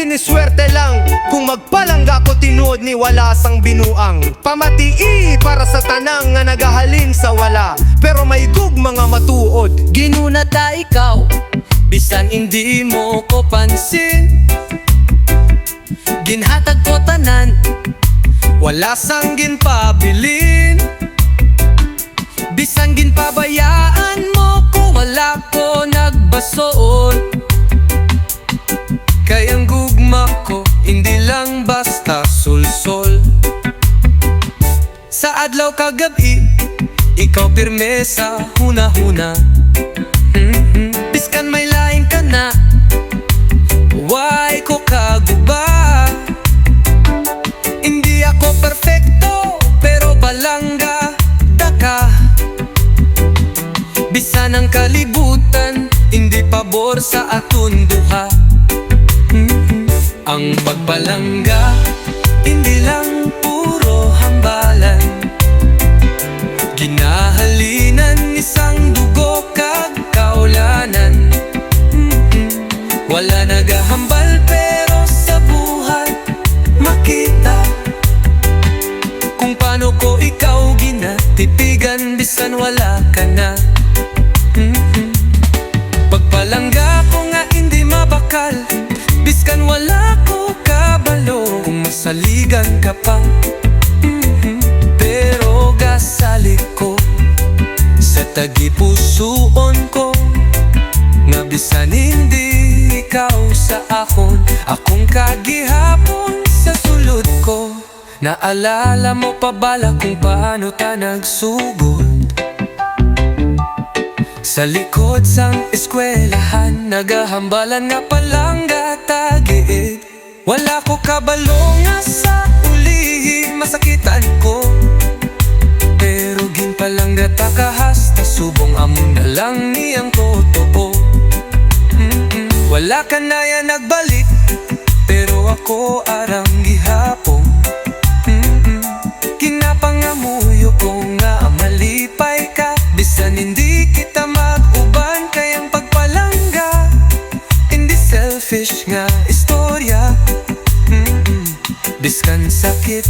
Hindi ni swerte lang. Kung magpalangga ko tinuod ni wala sang binuang. Pamatii para sa tanang nga nagahalin sa wala. Pero may gug mga matuod. Ginuna ta ikaw. Bisan hindi mo ko pansin. Ginhatag ko tanan. Wala sang ginpabilin. Bisan ginpabayaan mo ko Wala ko nagbasoon Sa adlaw kagabi Ikaw pirme sa huna-huna Mhm. Biskan may lain ka na Why ko kaguba Hindi ako perfecto Pero balangga daka Bisan ang kalibutan Hindi pabor sa atun duha Mhm. Ang pagpalangga Hindi lang Wala nagahambal pero sa buhay makita Kung paano ko ikaw ginatipigan bisan wala ka na. Mm-mm. Pagpalangga ko nga hindi mabakal. Biskan wala ko kabalo. Kung masaligan ka pa. Mhm. Pero gasali ko Sa tagipusuon ko sa akon Akong kagihapon sa sulod ko. Naalala mo pa bala kung paano ta nagsugod? Sa likod sang eskwelahan Nagahambalan nga palangga tagiid Wala ko kabalo nga sa ulihi Masakitan Wala ka na yan nagbalik. Pero ako arang gihapon. Mm-mm. Kinapangamuyo ko nga malipay ka. Bisan hindi kita mag-uban Kayang pagpalangga. Hindi selfish nga istorya. Mm-mm. Biskan sakit.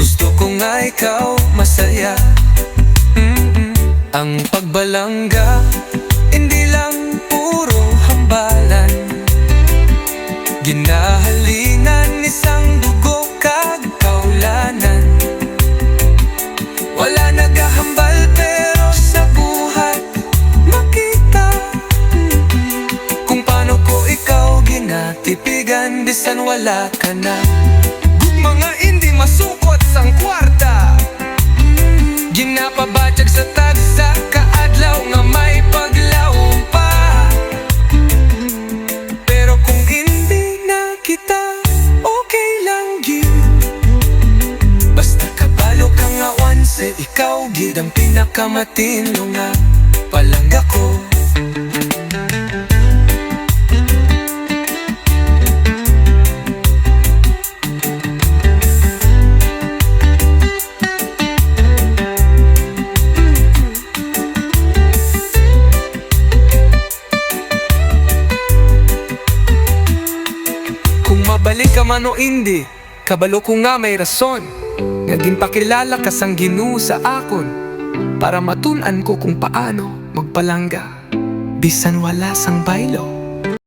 Gusto ko nga ikaw masaya. Mm-mm. Ang pagbalangga Ginahalingan isang dugo kag kaulanan Wala nagahambal pero sa buhay makita. Kung paano ko ikaw ginatipigan bisan wala ka na Mga hindi masukot sang kwarta Ginapabatyag sa tagsa eh, ikaw gid ang pinakamatino nga palangga ko Kung mabalik ka man o hindi, kabalo ko nga may rason Nga ginpakilala ka sang Ginoo sa akon Para matunan ko kung paano magpalangga. Bisan wala sang baylo